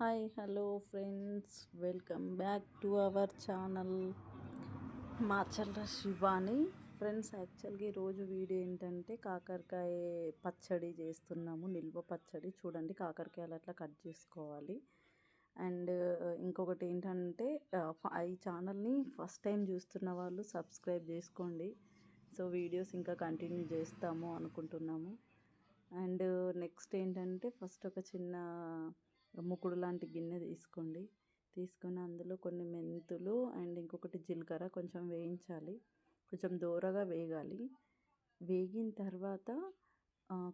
Hi hello friends. Welcome back to our channel Machalla Shivani. Friends యాక్చువల్గా ఈరోజు video ఏంటంటే కాకరకాయ పచ్చడి చేస్తున్నాము. నిల్వ పచ్చడి. చూడండి కాకరకాయలు అట్లా కట్ చేసుకోవాలి. అండ్ ఇంకొకటి ఏంటంటే ఈ ఛానల్ని ఫస్ట్ టైం చూస్తున్న వాళ్ళు సబ్స్క్రైబ్ చేసుకోండి. సో వీడియోస్ ఇంకా కంటిన్యూ చేస్తాము అనుకుంటున్నాము. అండ్ నెక్స్ట్ ఏంటంటే ఫస్ట్ ఒక చిన్న ముకుడు లాంటి గిన్నె తీసుకోండి. తీసుకొని అందులో కొన్ని మెంతులు అండ్ ఇంకొకటి జీలకర్ర కొంచెం వేయించాలి. కొంచెం దూరగా వేగాలి. వేగిన తర్వాత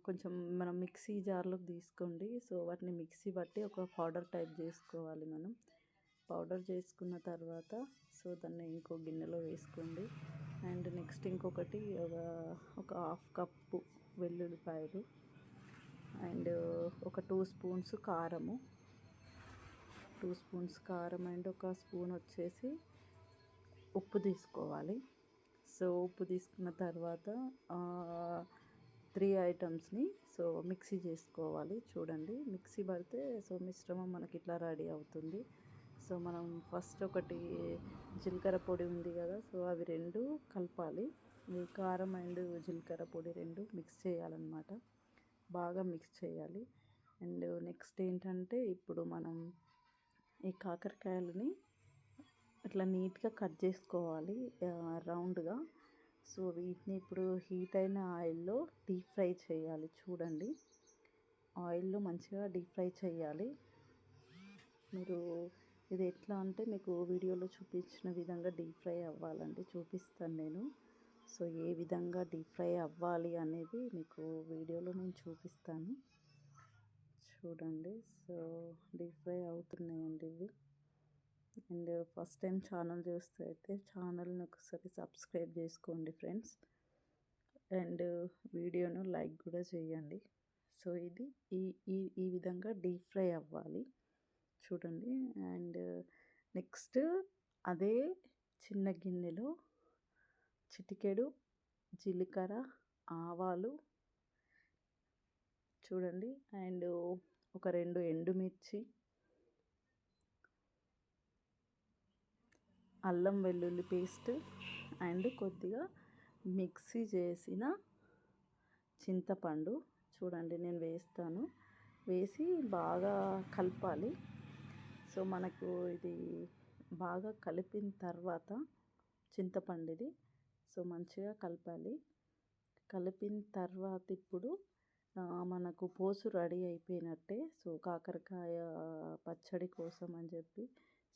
కొంచెం మనం మిక్సీ జార్లోకి తీసుకోండి. సో వాటిని మిక్సీ బట్టి ఒక పౌడర్ టైప్ చేసుకోవాలి మనం. పౌడర్ చేసుకున్న తర్వాత సో దాన్ని ఇంకో గిన్నెలో వేసుకోండి. అండ్ నెక్స్ట్ ఇంకొకటి ఒక ఒక హాఫ్ కప్పు వెల్లుల్లిపాయలు. అండ్ ఒక టూ స్పూన్స్ కారము. టూ స్పూన్స్ కారం అండ్ ఒక స్పూన్ వచ్చేసి ఉప్పు తీసుకోవాలి. సో ఉప్పు తీసుకున్న తర్వాత త్రీ ఐటమ్స్ని సో మిక్సీ చేసుకోవాలి. చూడండి మిక్సీ పడితే సో మిశ్రమం మనకి ఇట్లా రెడీ అవుతుంది. సో మనం ఫస్ట్ ఒకటి జీలకర్ర పొడి ఉంది కదా సో అవి రెండు కలపాలి. కారం అండ్ జీలకర్ర పొడి రెండు మిక్స్ చేయాలన్నమాట. బాగా మిక్స్ చేయాలి. అండ్ నెక్స్ట్ ఏంటంటే ఇప్పుడు మనం ఈ కాకరకాయలని ఇట్లా నీట్గా కట్ చేసుకోవాలి రౌండ్గా. సో వీటిని ఇప్పుడు హీట్ అయిన ఆయిల్లో డీప్ ఫ్రై చేయాలి. చూడండి. ఆయిల్లో మంచిగా డీప్ ఫ్రై చేయాలి. మీరు ఇది ఎట్లా అంటే మీకు వీడియోలో చూపించిన విధంగా డీప్ ఫ్రై అవ్వాలండి. చూపిస్తాను నేను. సో ఏ విధంగా డీప్ ఫ్రై అవ్వాలి అనేది మీకు వీడియోలో నేను చూపిస్తాను. చూడండి. సో డీప్ ఫ్రై అవుతున్నాయండి ఇవి. అండ్ ఫస్ట్ టైం ఛానల్ చూస్తే అయితే ఛానల్ని ఒకసారి సబ్స్క్రైబ్ చేసుకోండి ఫ్రెండ్స్. అండ్ వీడియోను లైక్ కూడా చేయండి. సో ఇది ఈ ఈ ఈ విధంగా డీప్ ఫ్రై అవ్వాలి. చూడండి. అండ్ నెక్స్ట్ అదే చిన్న గిన్నెలో చిటికెడు జీలకర్ర ఆవాలు చూడండి. అండ్ ఒక రెండు ఎండుమిర్చి అల్లం వెల్లుల్లి పేస్ట్ అండ్ కొద్దిగా మిక్సీ చేసిన చింతపండు చూడండి నేను వేస్తాను. వేసి బాగా కలపాలి. సో మనకు ఇది బాగా కలిపిన తర్వాత చింతపండుది సో మంచిగా కలపాలి. కలిపిన తర్వాత ఇప్పుడు మనకు పోసు రెడీ అయిపోయినట్టే. సో కాకరకాయ పచ్చడి కోసం అని చెప్పి.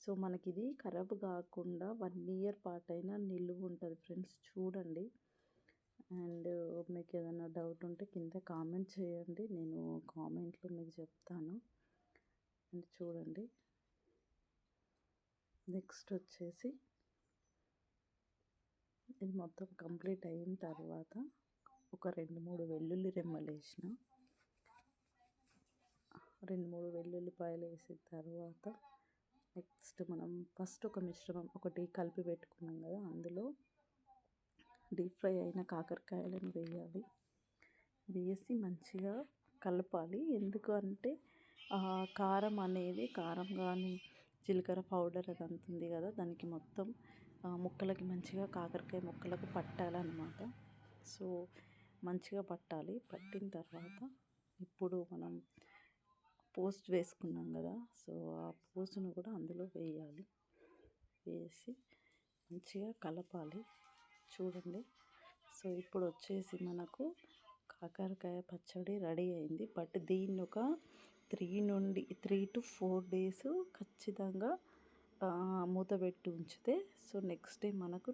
సో మనకి ఇది ఖరాబ్ కాకుండా వన్ ఇయర్ పాటైనా నిలువ ఉంటుంది ఫ్రెండ్స్. చూడండి. అండ్ మీకు ఏదైనా డౌట్ ఉంటే కింద కామెంట్ చేయండి. నేను కామెంట్లో మీకు చెప్తాను. అండ్ చూడండి. నెక్స్ట్ వచ్చేసి ఇది మొత్తం కంప్లీట్ అయిన తర్వాత ఒక రెండు మూడు వెల్లుల్లి రెమ్మలు వేసిన. రెండు మూడు వెల్లుల్లిపాయలు వేసిన తర్వాత నెక్స్ట్ మనం ఫస్ట్ ఒక మిశ్రమం ఒకటి కలిపి పెట్టుకున్నాం కదా అందులో డీప్ ఫ్రై అయిన కాకరకాయలను వేయాలి. వేసి మంచిగా కలపాలి. ఎందుకు అంటే కారం అనేది కారం కానీ జీలకర్ర పౌడర్ అది అంతుంది కదా దానికి మొత్తం ముక్కలకి మంచిగా కాకరకాయ ముక్కలకు పట్టాలన్నమాట. సో మంచిగా పట్టాలి. పట్టిన తర్వాత ఇప్పుడు మనం పోస్ట్ వేసుకున్నాం కదా సో ఆ పోస్ట్ను కూడా అందులో వేయాలి. వేసి మంచిగా కలపాలి. చూడండి. సో ఇప్పుడు వచ్చేసి మనకు కాకరకాయ పచ్చడి రెడీ అయింది. బట్ దీన్ని ఒక త్రీ నుండి త్రీ టు ఫోర్ డేస్ ఖచ్చితంగా మూత పెట్టి ఉంచితే సో నెక్స్ట్ డే మనకు